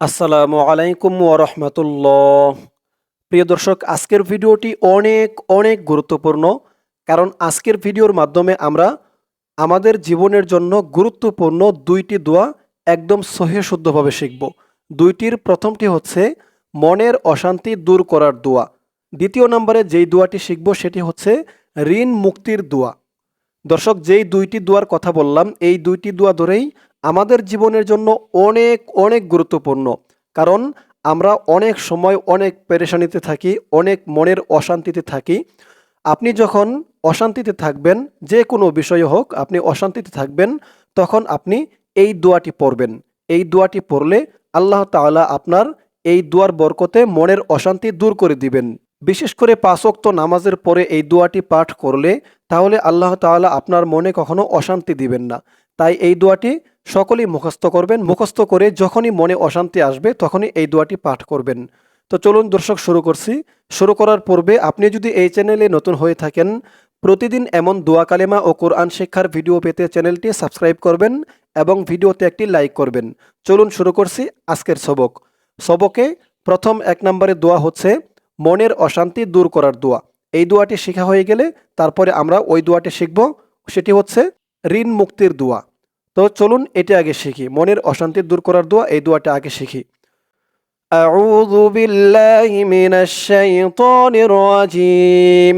আসসালামু আলাইকুম ওরহমতুল্লাহ প্রিয় দর্শক, আজকের ভিডিওটি অনেক অনেক গুরুত্বপূর্ণ, কারণ আজকের ভিডিওর মাধ্যমে আমরা আমাদের জীবনের জন্য গুরুত্বপূর্ণ দুইটি দোয়া একদম সহে শুদ্ধভাবে শিখব। দুইটির প্রথমটি হচ্ছে, মনের অশান্তি দূর করার দোয়া। দ্বিতীয় নম্বরে যেই দোয়াটি শিখব সেটি হচ্ছে, ঋণ মুক্তির দোয়া। দর্শক, যেই দুইটি দোয়ার কথা বললাম, এই দুইটি দোয়া ধরেই আমাদের জীবনের জন্য অনেক অনেক গুরুত্বপূর্ণ। কারণ আমরা অনেক সময় অনেক পেরেশানিতে থাকি, অনেক মনের অশান্তিতে থাকি। আপনি যখন অশান্তিতে থাকবেন, যে কোনো বিষয়ে হোক আপনি অশান্তিতে থাকবেন, তখন আপনি এই দোয়াটি পড়বেন। এই দোয়াটি পড়লে আল্লাহ তাআলা আপনার এই দোয়ার বরকতে মনের অশান্তি দূর করে দিবেন। বিশেষ করে পাঁচক্ত নামাজের পরে এই দোয়াটি পাঠ করলে, তাহলে আল্লাহ তাআলা আপনার মনে কখনো অশান্তি দিবেন না। তাই এই দোয়াটি সকলেই মুখস্থ করবেন। মুখস্থ করে যখনই মনে অশান্তি আসবে, তখনই এই দোয়াটি পাঠ করবেন। তো চলুন দর্শক, শুরু করছি। শুরু করার পূর্বে আপনি যদি এই চ্যানেলে নতুন হয়ে থাকেন, প্রতিদিন এমন দোয়া কালেমা ও কোরআন শিক্ষার ভিডিও পেতে চ্যানেলটি সাবস্ক্রাইব করবেন এবং ভিডিওতে একটি লাইক করবেন। চলুন শুরু করছি আজকের সবক। সবকে প্রথম এক নম্বরে দোয়া হচ্ছে, মনের অশান্তি দূর করার দোয়া। এই দোয়াটি শেখা হয়ে গেলে তারপরে আমরা ওই দোয়াটি শিখব। সেটি হচ্ছে ঋণ মুক্তির দোয়া তো চলুন এটি আগে শিখি মনের অশান্তি দূর করার দোয়া এই দোয়াটা আগে শিখি أعوذ بالله من الشيطان الرجيم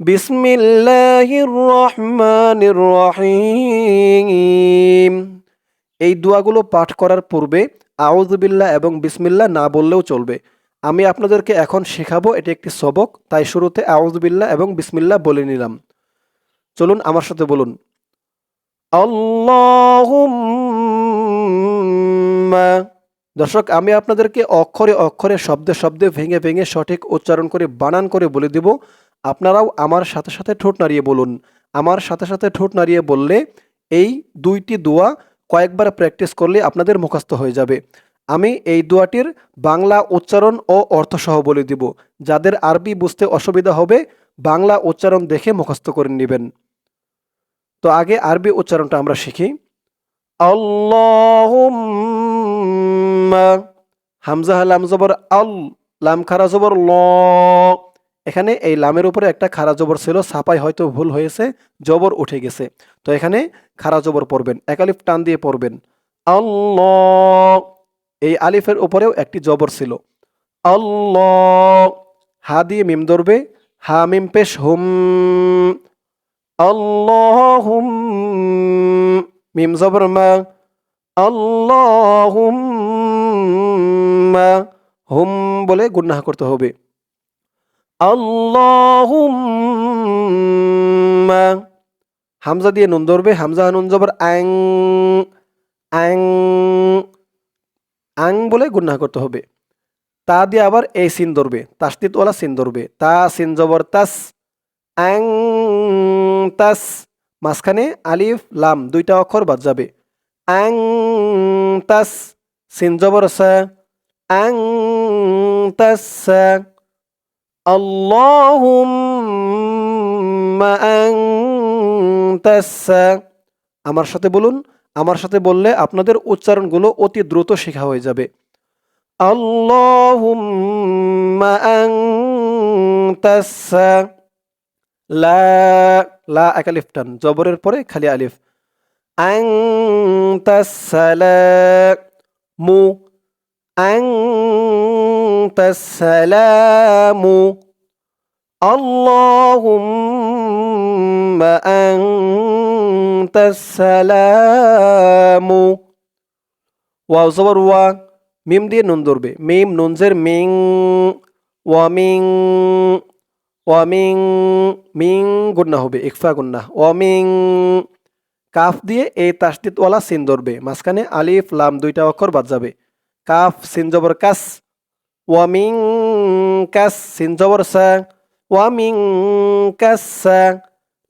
بسم الله الرحمن الرحيم এই দোয়াগুলো পাঠ করার পূর্বে আউজবিল্লাহ এবং বিসমিল্লাহ না বললেও চলবে আমি আপনাদেরকে এখন শেখাবো এটি একটি সবক তাই শুরুতে আউজবিল্লাহ এবং বিসমিল্লাহ বলে নিলাম চলুন আমার সাথে বলুন আল্লাহুম্মা দর্শক, আমি আপনাদেরকে অক্ষরে অক্ষরে, শব্দে শব্দে, ভেঙে ভেঙে সঠিক উচ্চারণ করে, বানান করে বলে দিব। আপনারাও আমার সাথে সাথে ঠোঁট নাড়িয়ে বলুন। আমার সাথে সাথে ঠোঁট নাড়িয়ে বললে এই দুইটি দোয়া কয়েকবার প্র্যাকটিস করলে আপনাদের মুখস্থ হয়ে যাবে। আমি এই দোয়াটির বাংলা উচ্চারণ ও অর্থসহ বলে দিব। যাদের আরবি বুঝতে অসুবিধা হবে, বাংলা উচ্চারণ দেখে মুখস্থ করে নেবেন। তো আগে আরবি উচ্চারণটা আমরা শিখি। হামজা লাম জবর, আল, লাম খারা জবর, ল। এখানে এই লামের উপরে একটা খারা জবর ছিল ছাপাই হয়তো ভুল হয়েছে, জবর উঠে গেছে। তো এখানে খারা জবর পড়বেন একালিফ টান দিয়ে পড়বেন। আল্লাহ, এই আলিফের উপরেও একটি জবর ছিল। আল্লাহ, হা দিয়ে মিম ধরবে, হা মিম পেশ হুম আল্লাহুম মিম জবর মা আল্লাহুম্মা হুম বলে গুন্নাহ করতে হবে আল্লাহুম্মা হামজা দিয়ে নুন ধরবে হামজা নুন জবর আং আং আং বলে গুন্নাহ করতে হবে তা দিয়ে আবার এই সিন ধরবে তাস্তিতওয়ালা সিন ধরবে তা সিন জবর তাস আং তাস, মাঝখানে আলিফ, লাম দুইটা অক্ষর বাদ যাবে। আং তাস, সিন জবর সা। আং তাস আল্লাহুম্মা আং তাস আমার সাথে বলুন, আমার সাথে বললে আপনাদের উচ্চারণগুলো অতি দ্রুত শেখা হয়ে যাবে। আল্লাহুম্মা আং তাস লা লা এক আলিফ টান, জবরের পরে খালি আলিফ। আং মু। আং তাসালামু আল্লাহুম্মা আং তাসালামু ওয়াও, জবর, ওয়া। মিম দিয়ে নুন ধরবে। মিম নুনজের মিং। ওয়া, মিং। ওয়ামিং, মিং গুন্না হবে, ইকফা গুন্না। ওয়ামিং, কাফ দিয়ে এই তাসদিদওয়ালা সিন ধরবে। মাঝখানে আলিফ, লাম দুইটা অক্ষর বাদ যাবে। কাফ, সিন জবর কাস। ওয়ামিং কাস, সিন জবর সা। ওয়ামিং কাস সা।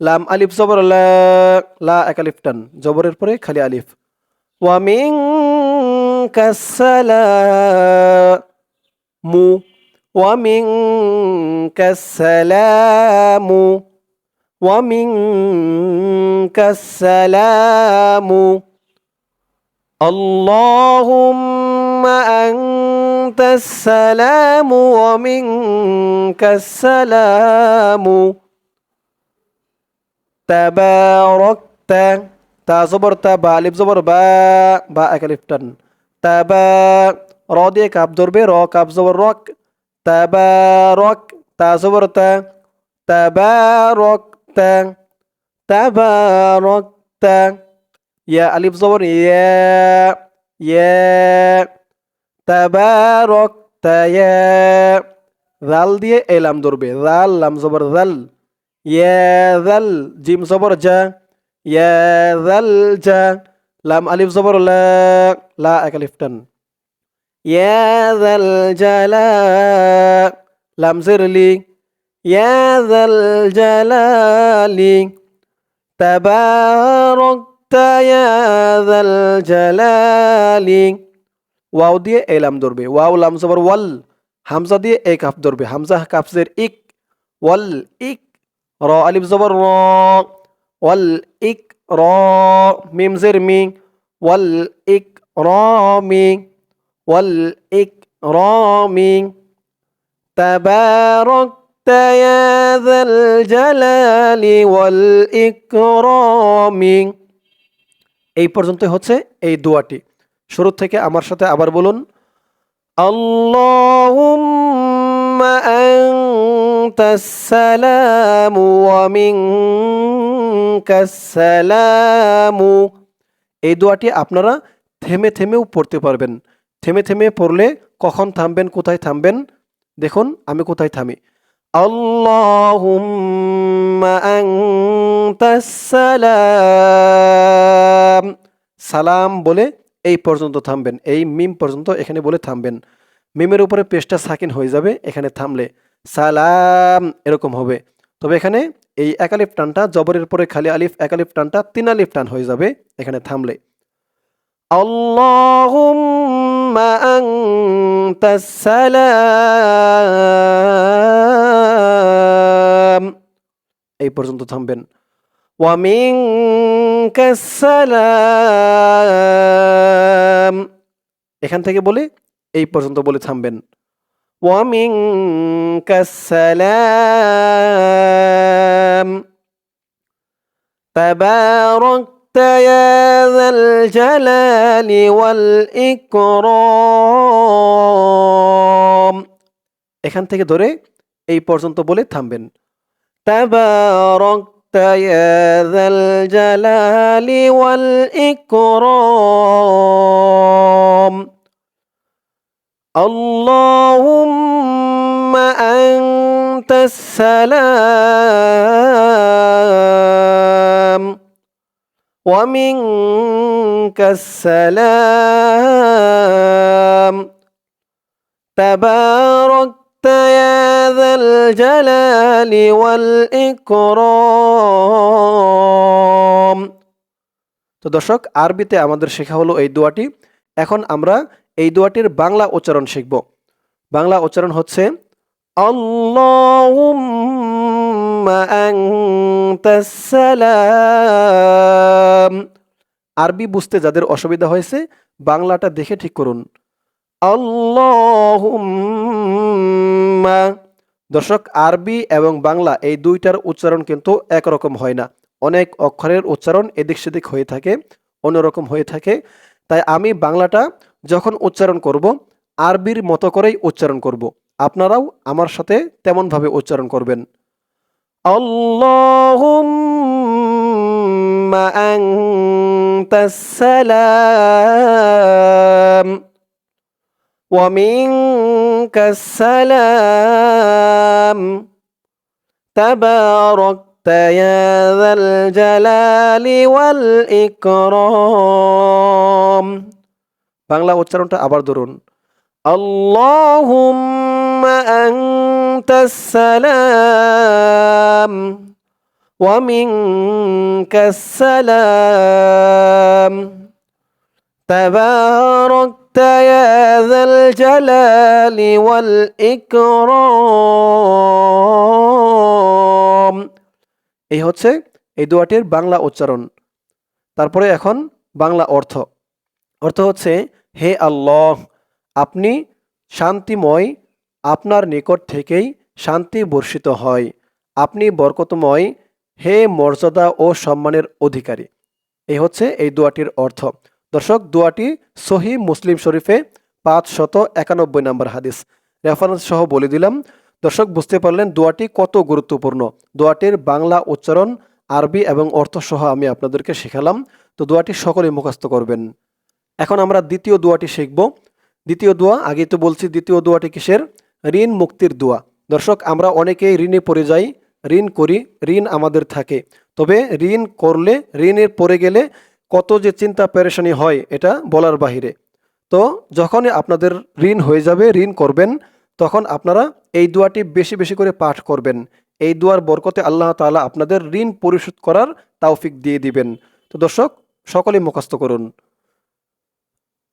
লাম, আলিফ, জবর লা। লা, এক আলিফ টান। জবরের পরে খালি আলিফ। ওয়ামিং কাসালা মু ومنك السلام ومنك السلام. اللهم أنت السلام ومنك السلام. تباركت. تا زبر تبا الف زبر با با اكلفتن تبا رضيك عبد دربي راك عبد زبر راك র কাপ জবর রক তাবারক তা জবর তা তাবারকতা তাবারকতা ইয়া আলিফ জবর ইয়া ইয়া তাবারকতা ইয়া জাল দিয়ে এলাম ধরবে জাল লাম জবর জাল ইয়া জাল জিম জবর জা ইয়া জাল জা লাম আলিফ জবর লা লা এক আলিফ টান ইয়া জাল জালা লাম জিরলি ইয়া জাল জালালি তাবারকতা ইয়া জাল জালালি ওয়াও দিয়ে এলাম ধরবে ওয়াও লাম জবর ওয়াল হামজা দিয়ে এক হাফ ধরবে হামজা কাফজের ইক ওয়াল ইক র আলিফ জবর র ওয়াল ইক র মিম জের মি ওয়াল ইক র মি ওয়াল ইক র মি تباركت يا ذا الجلال والإكرام এই পর্যন্ত হচ্ছে এই দোয়াটি শুরু থেকে আমার সাথে আবার বলুন اللهم أنت السلام ومنك السلام এই দোয়াটি আপনারা থেমে থেমেও পড়তে পারবেন থেমে থেমে পড়লে কখন থামবেন, কোথায় থামবেন? দেখুন, আমি কোথায় থামি। সালাম। সালাম বলে এই পর্যন্ত থামবেন, এই মিম পর্যন্ত এখানে বলে থামবেন। মিমের উপরে পেশটা সাকিন হয়ে যাবে, এখানে থামলে সালাম এরকম হবে। তবে এখানে এই একালিফ টানটা, জবরের পরে খালি আলিফ, একালিফ টানটা, তিন আলিফ টান হয়ে যাবে, এখানে থামলে। আল্লাহুম্মা আনতাস সালাম এই পর্যন্ত থামবেন ওয়ামিনকাস সালাম এখান থেকে বলে এই পর্যন্ত বলে থামবেন ওয়ামিনকাস সালাম تباركت يا ذا الجلال والإكرام এখান থেকে ধরে এই পর্যন্ত বলে থামবেন تباركت يا ذا الجلال والإكرام اللهم أنت السلام ومنك السلام تباركت يا ذا الجلال والإكرام তো দর্শক আরবিতে আমাদের শেখা হলো এই দোয়াটি এখন আমরা এই দোয়াটির বাংলা উচ্চারণ শিখব বাংলা উচ্চারণ হচ্ছে আল্লাহুম্মা আনতাস সালাম আরবি বুঝতে যাদের অসুবিধা হয়েছে, বাংলাটা দেখে ঠিক করুন। দর্শক, আরবি এবং বাংলা এই দুইটার উচ্চারণ কিন্তু একরকম হয় না। অনেক অক্ষরের উচ্চারণ এদিক সেদিক হয়ে থাকে, অন্যরকম হয়ে থাকে। তাই আমি বাংলাটা যখন উচ্চারণ করব, আরবির মতো করেই উচ্চারণ করব। আপনারাও আমার সাথে তেমনভাবে উচ্চারণ করবেন। আল্লাহুম্মা আনতাস সালাম ওয়া মিনকাস সালাম تباركت يا ذا الجلال والإكرام বাংলা উচ্চারণটা আবার ধরুন আল্লাহুম্মা আনতাস সালাম ওয়া মিনকাস সালাম تباركت يا ذا الجلال والإكرام এই হচ্ছে এই দোয়াটির বাংলা উচ্চারণ তারপরে এখন বাংলা অর্থ অর্থ হচ্ছে হে আল্লাহ আপনি শান্তিময় আপনার নিকট থেকেই শান্তি বর্ষিত হয় আপনি বরকতময়, হে মর্যাদা ও সম্মানের অধিকারী। এই হচ্ছে এই দোয়াটির অর্থ। দর্শক, দোয়াটি সহি মুসলিম শরীফে পাঁচ শত একানব্বই নম্বর হাদিস। রেফারেন্স সহ বলে দিলাম, দর্শক বুঝতে পারলেন দোয়াটি কত গুরুত্বপূর্ণ। দোয়াটির বাংলা উচ্চারণ, আরবি এবং অর্থ সহ আমি আপনাদেরকে শেখালাম। তো দোয়াটি সকলে মুখস্থ করবেন। এখন আমরা দ্বিতীয় দোয়াটি শিখব। দ্বিতীয় দোয়া আগে তো বলছি, দ্বিতীয় দোয়াটি কিসের? ঋণ মুক্তির দোয়া। দর্শক, আমরা অনেকেই ঋণে পড়ে যাই ঋণ করি, ঋণ আমাদের থাকে। তবে ঋণ করলে, ঋণের পরে গেলে কত যে চিন্তা পেরেশানি হয়, এটা বলার বাহিরে। তো যখনই আপনাদের ঋণ হয়ে যাবে, ঋণ করবেন, তখন আপনারা এই দোয়াটি বেশি বেশি করে পাঠ করবেন। এই দোয়ার বরকতে আল্লাহ তালা আপনাদের ঋণ পরিশোধ করার তাওফিক দিয়ে দিবেন। তো দর্শক সকলে মুখস্থ করুন।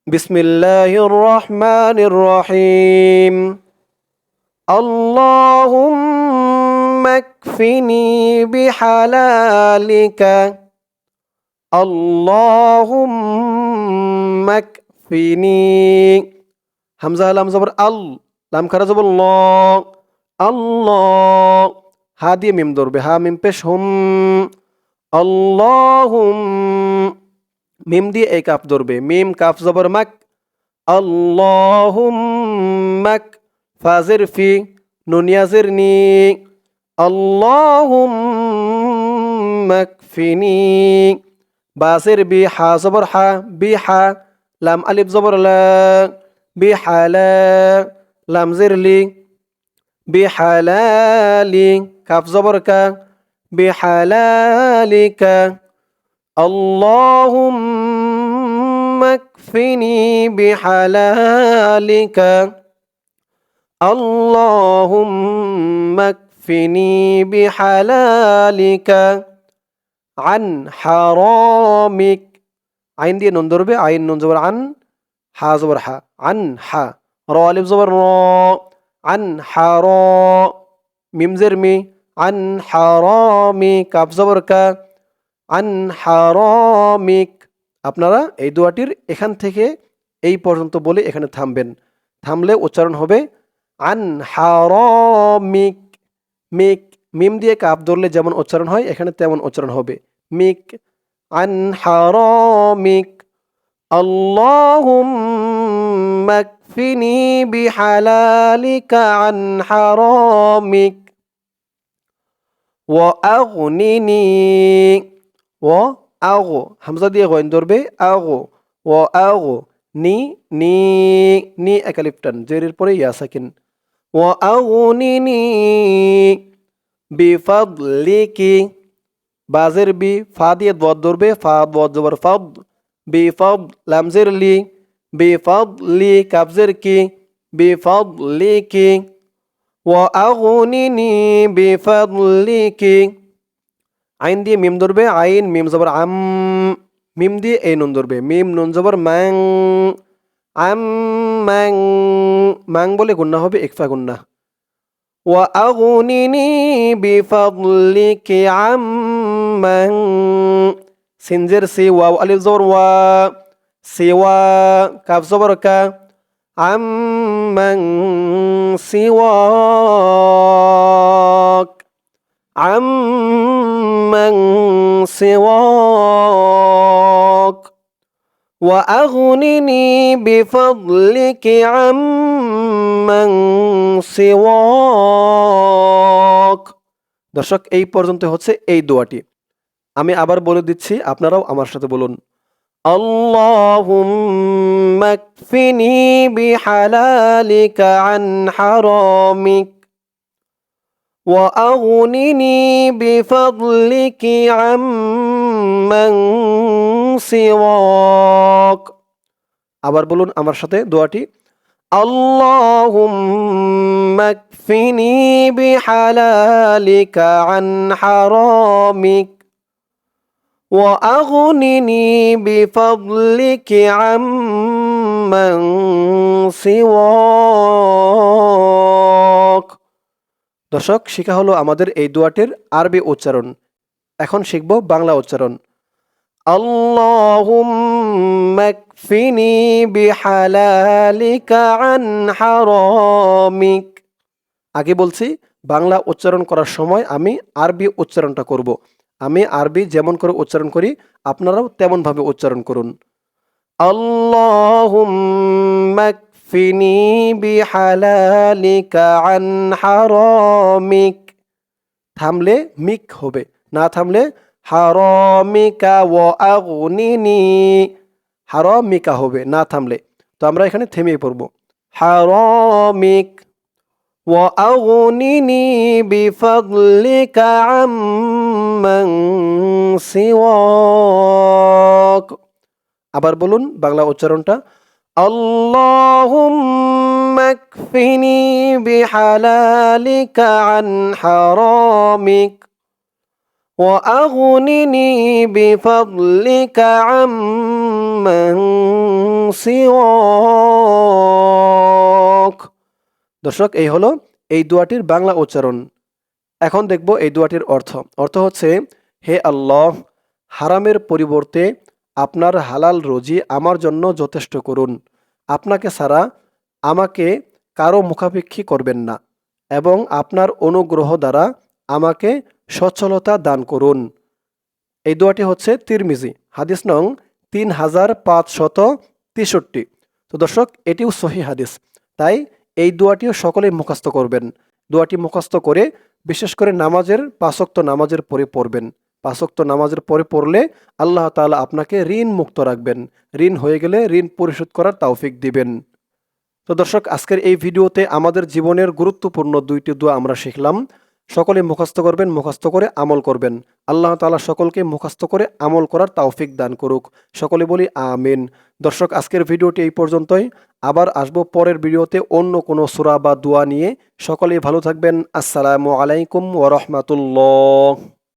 বিসমিল্লাহ রহমান রহিম। আল্লাহুম্মা واكفني بحلالك اللهم اكفني همزة لام زبر ال لام كرا زبر الله الله هادي ميم دور بها ميم بش هم اللهم ميم دي اي كاف دور بي ميم كاف زبر مك اللهم مك فازر في نونيازرني اللهم اكفني. باصير بيحا صبر حا بيحا لام ألف زبر لا بيحا لا لام زر لي. بحلالي كاف زبر كا بحلالك اللهم اكفني بحلالك اللهم اكفني بحلالك عن حرامك عين دي نون ضربة عين نون زبر عن حا زبر حا عن حا را ألف زبر را عن حرا ميم زرمي عن حرامي كاف زبر كا আন হারামিক আপনারা এই দোয়াটির এখান থেকে এই পর্যন্ত বলে এখানে থামবেন থামলে উচ্চারণ হবে আন হারামিক মিক, মিম দিয়ে কাপ ধরলে যেমন উচ্চারণ হয়, এখানে তেমন উচ্চারণ হবে। মিক আন হারামিক আল্লাহুম্মা কফিনি বিহালালিকা আন হারামিক ওয়া আগনিনি, ওয়া আগো, হামজা দিয়ে গয়ন ধরবে, আগো ও আগো, নি নি নি, একালিপ্টান, জেরের পরে ইয়াসাকিন। ও আগনি নি বিফাদলিকি বাজের বি, ফা দিয়ে দোয়াত ধরবে, ফা দোয়াত জবর ফাদ, বিফাদ, লামজের লি, বিফাদলি কাবজের কি, বিফাদলিকি. ও আগনিনি বিফাদলিকি আইন দিয়ে মিম ধরবে, আইন, মিম জবর আম, মিম দিয়ে এই নুন ধরবে, মিম, নুন জবর ম্যাং। আম ম্যাং ম্যাং বলে গুন্না হবে একফা গুন্না وأغنني بفضلك عمن سنجر سي واو ألف زبر و سوى كاف زبر كا عمن سواك عمن سواك وأغنني بفضلك عمن سواك দর্শক এই পর্যন্ত হচ্ছে এই দোয়াটি আমি আবার বলে দিচ্ছি আপনারাও আমার সাথে বলুন اللهم اكفني بحلالك عن حرامك وأغنني بفضلك عمن سواك আবার বলুন আমার সাথে দোয়াটি اللهم اكفني بحلالك عن حرامك وأغنني بفضلك عمن سواك দর্শক শিখা হলো আমাদের এই দোয়াটির আরবি উচ্চারণ এখন শিখব বাংলা উচ্চারণ اللهم اكفني بحلالك عن حرامك আগে বলছি বাংলা উচ্চারণ করার সময় আমি আরবি উচ্চারণটা করব আমি আরবি যেমন করে উচ্চারণ করি আপনারাও তেমনভাবে উচ্চারণ করুন اللهم اكفني بحلالك عن حرامك থামলে মিক হবে না থামলে হারমিকা ও আগুনিনি। হারমিকা হবে, না থামলে। তো আমরা এখানে থেমে পড়ব। হারমিক ও আগুনিনি বিফাদলিকা আবার বলুন বাংলা উচ্চারণটা। আল্লাহ কফিনি বিহালালিকা আন وأغنني بفضلك عمن سواك দর্শক এই হলো এই দোয়াটির বাংলা উচ্চারণ এখন দেখব এই দোয়াটির অর্থ অর্থ হচ্ছে হে আল্লাহ হারামের পরিবর্তে আপনার হালাল রুজি আমার জন্য যথেষ্ট করুন আপনাকে ছাড়া আমাকে কারো মুখাপেক্ষী করবেন না এবং আপনার অনুগ্রহ দ্বারা আমাকে সচ্ছলতা দান করুন। এই দোয়াটি হচ্ছে তিরমিজি, হাদিস নং তিন হাজার পাঁচশত তেষট্টি। তো দর্শক, এটিও সহি হাদিস, তাই এই দোয়াটিও সকলেই মুখস্থ করবেন। দোয়াটি মুখস্থ করে বিশেষ করে নামাজের পাঁচক্ত নামাজের পরে পড়বেন। পাঁচক্ত নামাজের পরে পড়লে আল্লাহ তাআলা আপনাকে ঋণ মুক্ত রাখবেন। ঋণ হয়ে গেলে ঋণ পরিশোধ করার তৌফিক দিবেন। তো দর্শক, আজকের এই ভিডিওতে আমাদের জীবনের গুরুত্বপূর্ণ দুইটি দোয়া আমরা শিখলাম। সকলে মুখস্থ করবেন, মুখস্থ করে আমল করবেন। আল্লাহ তালা সকলকে মুখস্থ করে আমল করার তাওফিক দান করুক। সকলে বলি আমিন। দর্শক, আজকের ভিডিওটি এই পর্যন্তই। আবার আসব পরের ভিডিওতে অন্য কোনো সুরা বা দোয়া নিয়ে। সকলেই ভালো থাকবেন। আসসালামু আলাইকুম ওরহমাতুল্লাহ রাহমাতুল্লাহ।